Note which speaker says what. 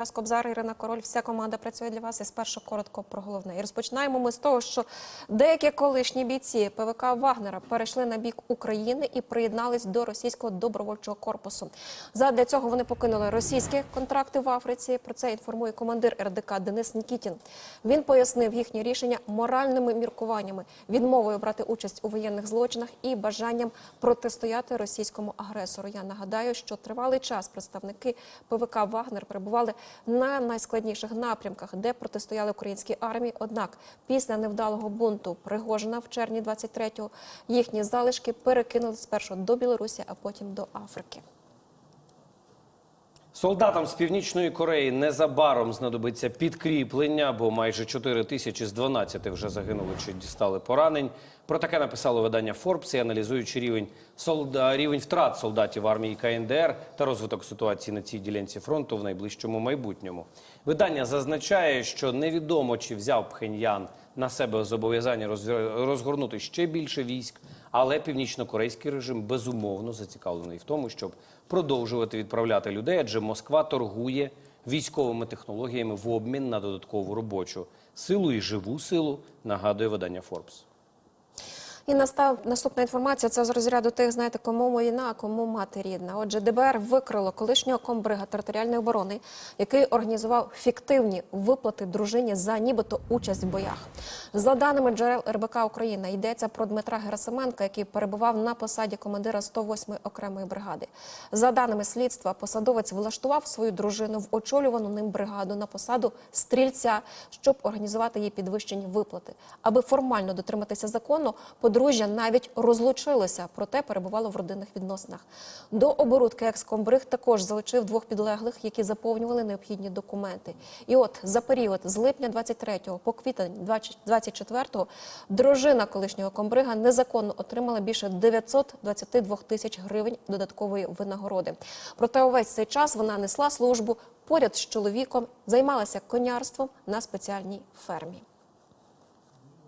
Speaker 1: Тарас Кобзар, Ірина Король, вся команда працює для вас. І спершу коротко про головне. І розпочинаємо ми з того, що деякі колишні бійці ПВК Вагнера перейшли на бік України і приєднались до російського добровольчого корпусу. Задля цього вони покинули російські контракти в Африці. Про це інформує командир РДК Денис Нікітін. Він пояснив їхнє рішення моральними міркуваннями, відмовою брати участь у воєнних злочинах і бажанням протистояти російському агресору. Я нагадаю, що тривалий час представники ПВК Вагнер перебували на найскладніших напрямках, де протистояли українській армії. Однак після невдалого бунту Пригожина в червні 23-го їхні залишки перекинули спершу до Білорусі, а потім до Африки.
Speaker 2: Солдатам з північної Кореї незабаром знадобиться підкріплення, бо майже 4 тисячі з 12 вже загинули чи дістали поранень. Про таке написало видання Forbes, і аналізуючи рівень солда... рівень втрат солдатів армії КНДР та розвиток ситуації на цій ділянці фронту в найближчому майбутньому. Видання зазначає, що невідомо чи взяв Пхеньян на себе зобов'язання роз- розгорнути ще більше військ. Але північнокорейський режим безумовно зацікавлений в тому, щоб продовжувати відправляти людей, адже Москва торгує військовими технологіями в обмін на додаткову робочу силу і живу силу, нагадує видання Forbes.
Speaker 1: І настав наступна інформація. Це з розряду тих, знаєте, кому війна, а кому мати рідна. Отже, ДБР викрило колишнього комбрига територіальної оборони, який організував фіктивні виплати дружині за нібито участь в боях. За даними джерел РБК Україна, йдеться про Дмитра Герасименка, який перебував на посаді командира 108-ї окремої бригади. За даними слідства, посадовець влаштував свою дружину в очолювану ним бригаду на посаду стрільця, щоб організувати їй підвищені виплати. Аби формально дотриматися закону, подружжя навіть розлучилося, проте перебувало в родинних відносинах. До оборудки екскомбриг також залучив двох підлеглих, які заповнювали необхідні документи. І от за період з липня 23 по квітень 24 дружина колишнього комбрига незаконно отримала більше 922 тисяч гривень додаткової винагороди. Проте увесь цей час вона несла службу поряд з чоловіком, займалася конярством на спеціальній фермі.